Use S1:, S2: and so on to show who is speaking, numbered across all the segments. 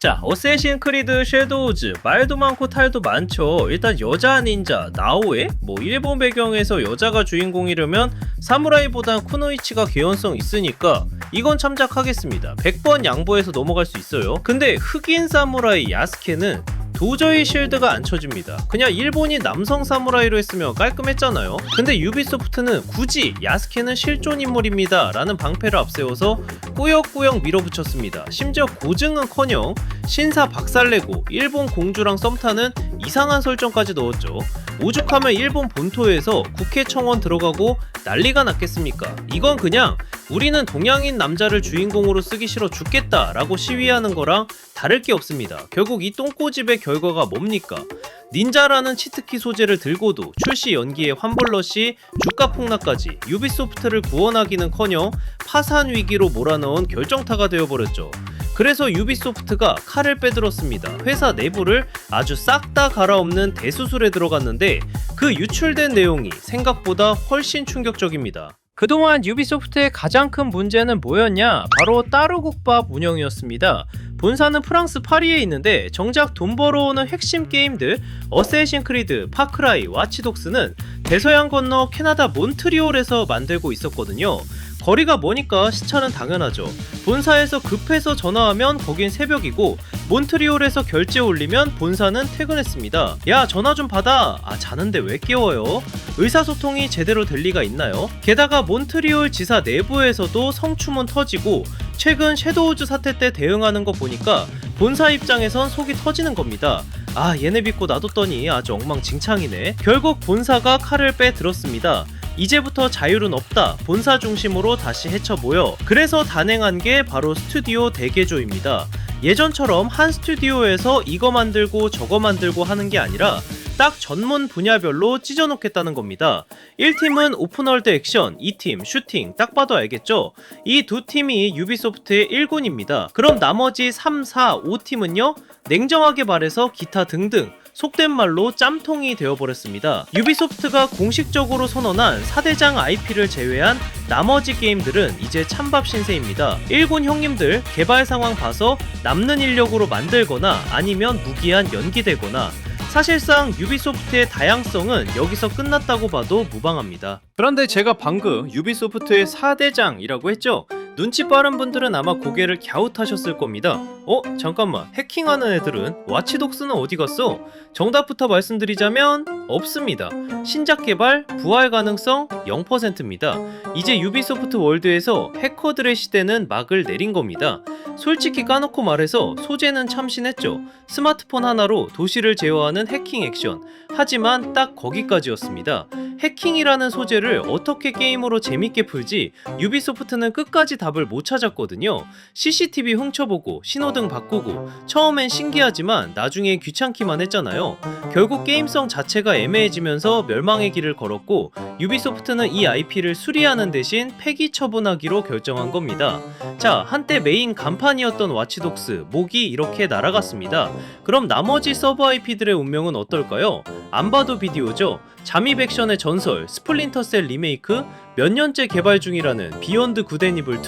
S1: 자, 어쌔신 크리드 섀도우즈 말도 많고 탈도 많죠. 일단 여자 닌자 나오에 뭐 일본 배경에서 여자가 주인공이려면 사무라이보단 쿠노이치가 개연성 있으니까 이건 참작하겠습니다. 100번 양보해서 넘어갈 수 있어요. 근데 흑인 사무라이 야스케는 도저히 쉴드가 안 쳐집니다. 그냥 일본이 남성 사무라이로 했으면 깔끔했잖아요. 근데 유비소프트는 굳이 야스케는 실존 인물입니다. 라는 방패를 앞세워서 꾸역꾸역 밀어붙였습니다. 심지어 고증은커녕 신사 박살내고 일본 공주랑 썸타는 이상한 설정까지 넣었죠. 오죽하면 일본 본토에서 국회 청원 들어가고 난리가 났겠습니까? 이건 그냥 우리는 동양인 남자를 주인공으로 쓰기 싫어 죽겠다 라고 시위하는 거랑 다를 게 없습니다. 결국 이 똥꼬집의 결과가 뭡니까? 닌자라는 치트키 소재를 들고도 출시 연기에 환불러시 주가 폭락까지 유비소프트를 구원하기는커녕 파산 위기로 몰아넣은 결정타가 되어버렸죠. 그래서 유비소프트가 칼을 빼들었습니다. 회사 내부를 아주 싹 다 갈아엎는 대수술에 들어갔는데 그 유출된 내용이 생각보다 훨씬 충격적입니다. 그동안 유비소프트의 가장 큰 문제는 뭐였냐? 바로 따로국밥 운영이었습니다. 본사는 프랑스 파리에 있는데 정작 돈 벌어오는 핵심 게임들 어세신 크리드, 파크라이, 와치독스는 대서양 건너 캐나다 몬트리올에서 만들고 있었거든요. 거리가 머니까 시차는 당연하죠. 본사에서 급해서 전화하면 거긴 새벽이고 몬트리올에서 결제 올리면 본사는 퇴근했습니다. 야 전화 좀 받아. 아 자는데 왜 깨워요? 의사소통이 제대로 될 리가 있나요? 게다가 몬트리올 지사 내부에서도 성추문 터지고 최근 섀도우즈 사태 때 대응하는 거 보니까 본사 입장에선 속이 터지는 겁니다. 아 얘네 믿고 놔뒀더니 아주 엉망진창이네. 결국 본사가 칼을 빼 들었습니다. 이제부터 자율은 없다. 본사 중심으로 다시 헤쳐 모여. 그래서 단행한 게 바로 스튜디오 대개조입니다. 예전처럼 한 스튜디오에서 이거 만들고 저거 만들고 하는 게 아니라 딱 전문 분야별로 찢어놓겠다는 겁니다. 1팀은 오픈월드 액션, 2팀 슈팅, 딱 봐도 알겠죠? 이 두 팀이 유비소프트의 1군입니다. 그럼 나머지 3, 4, 5팀은요? 냉정하게 말해서 기타 등등 속된 말로 짬통이 되어버렸습니다. 유비소프트가 공식적으로 선언한 4대장 IP를 제외한 나머지 게임들은 이제 찬밥 신세입니다. 일본 형님들 개발 상황 봐서 남는 인력으로 만들거나 아니면 무기한 연기되거나 사실상 유비소프트의 다양성은 여기서 끝났다고 봐도 무방합니다. 그런데 제가 방금 유비소프트의 4대장이라고 했죠? 눈치 빠른 분들은 아마 고개를 갸웃하셨을 겁니다. 어? 잠깐만. 해킹하는 애들은 와치독스는 어디 갔어? 정답부터 말씀드리자면 없습니다. 신작 개발 부활 가능성 0%입니다. 이제 유비소프트 월드에서 해커들의 시대는 막을 내린 겁니다. 솔직히 까놓고 말해서 소재는 참신했죠. 스마트폰 하나로 도시를 제어하는 해킹 액션. 하지만 딱 거기까지였습니다. 해킹이라는 소재를 어떻게 게임으로 재밌게 풀지 유비소프트는 끝까지 답을 못 찾았거든요. CCTV 훔쳐보고 신호등 바꾸고 처음엔 신기하지만 나중에 귀찮기만 했잖아요. 결국 게임성 자체가 애매해지면서 멸망의 길을 걸었고 유비소프트는 이 IP를 수리하는 대신 폐기 처분하기로 결정한 겁니다. 자, 한때 메인 간판이었던 와치독스 목이 이렇게 날아갔습니다. 그럼 나머지 서브 IP들의 운명은 어떨까요? 안 봐도 비디오죠. 잠입 액션의 전설 스플린터셀 리메이크 몇 년째 개발 중이라는 비욘드 구데니블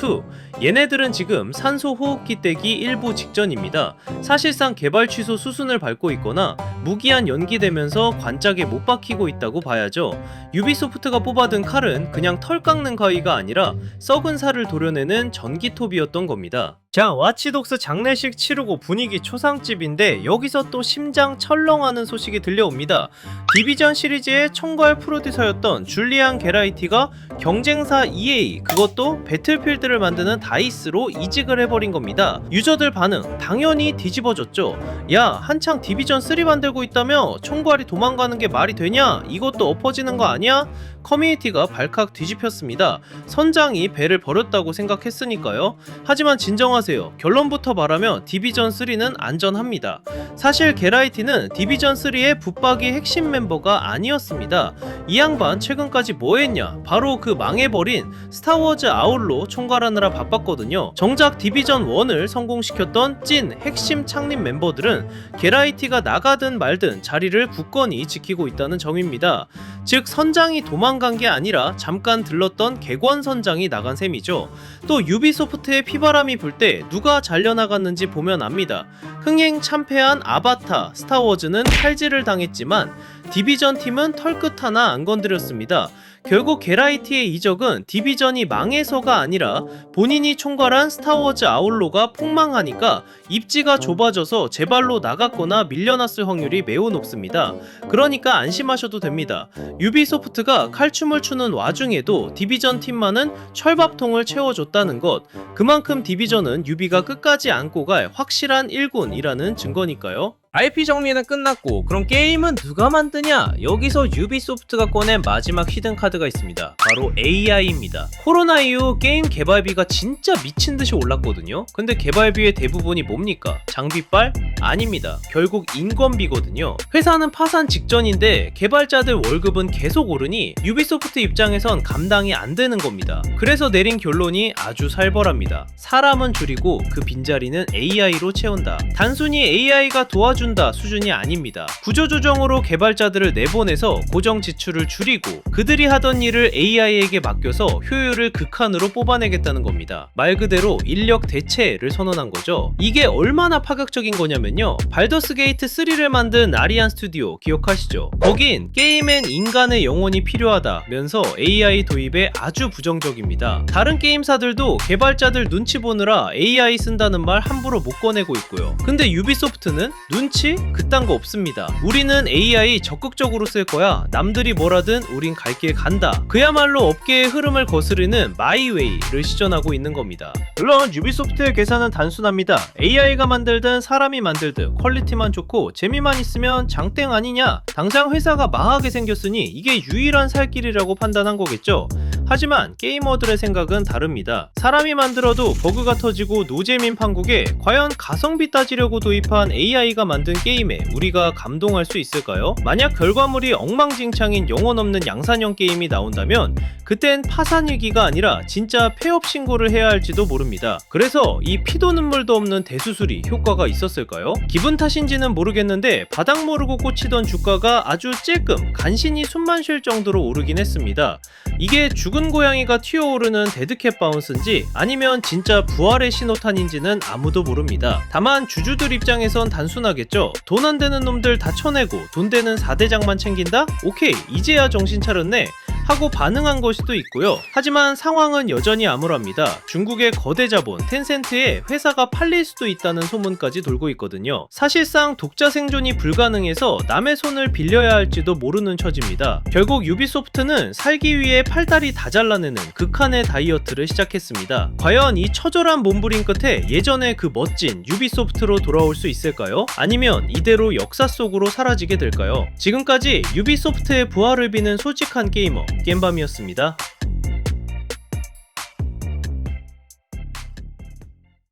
S1: 2 얘네들은 지금 산소 호흡기 떼기 일부 직전입니다. 사실상 개발 취소 수순을 밟고 있거나 무기한 연기되면서 관짝에 못 박히고 있다고 봐야죠. 유비소프트가 뽑아든 칼은 그냥 털 깎는 가위가 아니라 썩은 살을 도려내는 전기톱이었던 겁니다. 자, 와치독스 장례식 치르고 분위기 초상집인데 여기서 또 심장 철렁하는 소식이 들려옵니다. 디비전 시리즈의 총괄 프로듀서였던 줄리안 게라이티가 경쟁사 EA 그것도 배틀필드를 만드는 다이스로 이직을 해버린 겁니다. 유저들 반응 당연히 뒤집어졌죠. 야 한창 디비전 3 만들고 있다며 총괄이 도망가는 게 말이 되냐? 이것도 엎어지는 거 아니야? 커뮤니티가 발칵 뒤집혔습니다. 선장이 배를 버렸다고 생각했으니까요. 하지만 진정하세요. 결론부터 말하면 디비전 3는 안전합니다. 사실 게라이티는 디비전 3의 붙박이 핵심 멤버가 아니었습니다. 이 양반 최근까지 뭐 했냐? 바로 그 망해버린 스타워즈 아울로 총괄하느라 바빴거든요. 정작 디비전 1을 성공시켰던 찐 핵심 창립 멤버들은 게라이티가 나가든 말든 자리를 굳건히 지키고 있다는 점입니다. 즉 선장이 도망 도망 간 게 아니라 잠깐 들렀던 객원 선장이 나간 셈이죠. 또 유비소프트의 피바람이 불 때 누가 잘려나갔는지 보면 압니다. 흥행 참패한 아바타, 스타워즈는 칼질을 당했지만 디비전 팀은 털끝 하나 안 건드렸습니다. 결국 게라이티의 이적은 디비전이 망해서가 아니라 본인이 총괄한 스타워즈 아울로가 폭망하니까 입지가 좁아져서 제발로 나갔거나 밀려났을 확률이 매우 높습니다. 그러니까 안심하셔도 됩니다. 유비소프트가 칼춤을 추는 와중에도 디비전 팀만은 철밥통을 채워줬다는 것. 그만큼 디비전은 유비가 끝까지 안고 갈 확실한 1군이라는 증거니까요.
S2: IP 정리는 끝났고 그럼 게임은 누가 만드냐? 여기서 유비소프트가 꺼낸 마지막 히든 카드가 있습니다. 바로 AI입니다. 코로나 이후 게임 개발비가 진짜 미친 듯이 올랐거든요. 근데 개발비의 대부분이 뭡니까? 장비빨? 아닙니다. 결국 인건비거든요. 회사는 파산 직전인데 개발자들 월급은 계속 오르니 유비소프트 입장에선 감당이 안 되는 겁니다. 그래서 내린 결론이 아주 살벌합니다. 사람은 줄이고 그 빈자리는 AI로 채운다. 단순히 AI가 도와 준다 수준이 아닙니다. 구조조정으로 개발자들을 내보내서 고정 지출을 줄이고 그들이 하던 일을 AI에게 맡겨서 효율을 극한으로 뽑아내겠다는 겁니다. 말 그대로 인력 대체를 선언한 거죠. 이게 얼마나 파격적인 거냐면요. 발더스 게이트 3를 만든 아리안 스튜디오 기억하시죠? 거긴 게임엔 인간의 영혼이 필요하다면서 AI 도입에 아주 부정적입니다. 다른 게임사들도 개발자들 눈치 보느라 AI 쓴다는 말 함부로 못 꺼내고 있고요. 근데 유비소프트는 눈 치? 그딴 거 없습니다. 우리는 AI 적극적으로 쓸 거야. 남들이 뭐라든 우린 갈 길 간다. 그야말로 업계의 흐름을 거스르는 마이웨이를 시전하고 있는 겁니다. 물론 유비소프트의 계산은 단순합니다. AI가 만들든 사람이 만들든 퀄리티만 좋고 재미만 있으면 장땡 아니냐? 당장 회사가 망하게 생겼으니 이게 유일한 살 길이라고 판단한 거겠죠. 하지만 게이머들의 생각은 다릅니다. 사람이 만들어도 버그가 터지고 노잼인 판국에 과연 가성비 따지려고 도입한 AI가 만든 게임에 우리가 감동할 수 있을까요? 만약 결과물이 엉망진창인 영혼 없는 양산형 게임이 나온다면 그땐 파산 위기가 아니라 진짜 폐업 신고를 해야 할지도 모릅니다. 그래서 이 피도 눈물도 없는 대수술이 효과가 있었을까요? 기분 탓인지는 모르겠는데 바닥 모르고 꽂히던 주가가 아주 찔끔 간신히 숨만 쉴 정도로 오르긴 했습니다. 이게 죽은 고양이가 튀어오르는 데드캣 바운스인지 아니면 진짜 부활의 신호탄인지는 아무도 모릅니다. 다만 주주들 입장에선 단순하겠죠. 돈 안 되는 놈들 다 쳐내고 돈 되는 4대장만 챙긴다? 오케이 이제야 정신 차렸네. 하고 반응한 걸 수도 있고요. 하지만 상황은 여전히 암울합니다. 중국의 거대 자본 텐센트에 회사가 팔릴 수도 있다는 소문까지 돌고 있거든요. 사실상 독자 생존이 불가능해서 남의 손을 빌려야 할지도 모르는 처지입니다. 결국 유비소프트는 살기 위해 팔다리 다 잘라내는 극한의 다이어트를 시작했습니다. 과연 이 처절한 몸부림 끝에 예전의 그 멋진 유비소프트로 돌아올 수 있을까요? 아니면 이대로 역사 속으로 사라지게 될까요? 지금까지 유비소프트의 부활을 비는 솔직한 게이머 겜밤이었습니다.